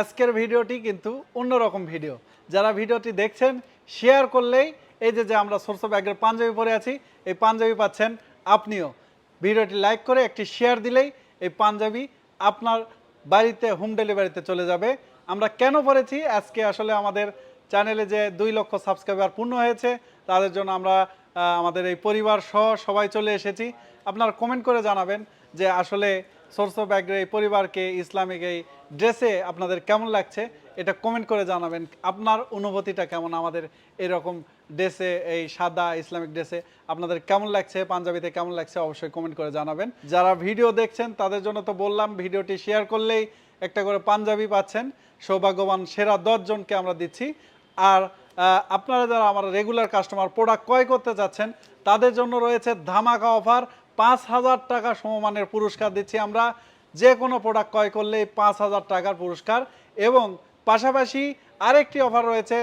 আজকের ভিডিওটি কিন্তু অন্যরকম ভিডিও। যারা ভিডিওটি দেখছেন শেয়ার করলেই এই যে যে আমরা সোর্স অফ পাঞ্জাবি পরে আছি, এই পাঞ্জাবি পাচ্ছেন আপনিও। ভিডিওটি লাইক করে একটি শেয়ার দিলেই এই পাঞ্জাবি আপনার বাড়িতে হোম ডেলিভারিতে চলে যাবে। আমরা কেন পড়েছি আজকে আসলে আমাদের চ্যানেলে যে দুই লক্ষ সাবস্ক্রাইবার পূর্ণ হয়েছে, তাদের জন্য আমরা আমাদের এই পরিবার সহ সবাই চলে এসেছি। আপনারা কমেন্ট করে জানাবেন যে আসলে সোর্স অফ এই পরিবারকে, ইসলামিক এই ড্রেসে আপনাদের কেমন লাগছে এটা কমেন্ট করে জানাবেন। আপনার অনুভূতিটা কেমন আমাদের এরকম ড্রেসে, এই সাদা ইসলামিক ড্রেসে, আপনাদের কেমন লাগছে, পাঞ্জাবিতে কেমন লাগছে অবশ্যই কমেন্ট করে জানাবেন। যারা ভিডিও দেখছেন, তাদের জন্য তো বললাম, ভিডিওটি শেয়ার করলেই একটা করে পাঞ্জাবি পাচ্ছেন। সৌভাগ্যবান সেরা দশজনকে আমরা দিচ্ছি। আর আপনারা যারা আমার রেগুলার কাস্টমার প্রোডাক্ট ক্রয় করতে চাচ্ছেন, তাদের জন্য রয়েছে ধামাকা অফার পাঁচ হাজার টাকা সমমানের পুরস্কার দিচ্ছি আমরা। যে কোনো প্রোডাক্ট ক্রয় করলেই পাঁচ হাজার টাকার পুরস্কার এবং পাশাপাশি আরেকটি অফার রয়েছে,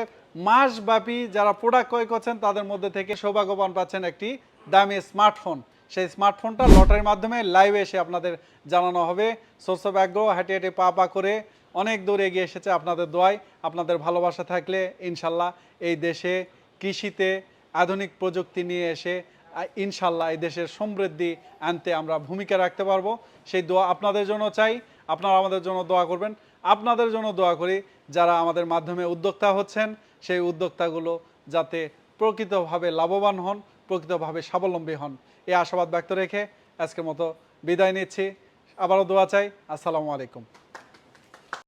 মাসব্যাপী যারা প্রোডাক্ট ক্রয় করছেন তাদের মধ্যে থেকে সৌভাগ্যবান পাচ্ছেন একটি দামি স্মার্টফোন সেই স্মার্টফোনটা লটারির মাধ্যমে লাইভে এসে আপনাদের জানানো হবে। সোর্স অফ অ্যাগ্রো হাঁটি হাঁটি পা পা করে অনেক দূর এগিয়ে এসেছে আপনাদের দোয়ায়। আপনাদের ভালোবাসা থাকলে ইনশাল্লাহ এই দেশে কৃষিতে আধুনিক প্রযুক্তি নিয়ে এসে ইনশাল্লাহ এই দেশের সমৃদ্ধি আনতে আমরা ভূমিকা রাখতে পারব। সেই দোয়া আপনাদের জন্য চাই, আপনারা আমাদের জন্য দোয়া করবেন। আপনাদের জন্য দোয়া করি যারা আমাদের মাধ্যমে উদ্যোক্তা হচ্ছেন, সেই উদ্যোক্তাগুলো যাতে প্রকৃতভাবে লাভবান হন, প্রকৃতভাবে স্বাবলম্বী হন। এই আশাবাদ ব্যক্ত রেখে আজকের মতো বিদায় নিচ্ছি। আবারও দোয়া চাই। আসসালামু আলাইকুম।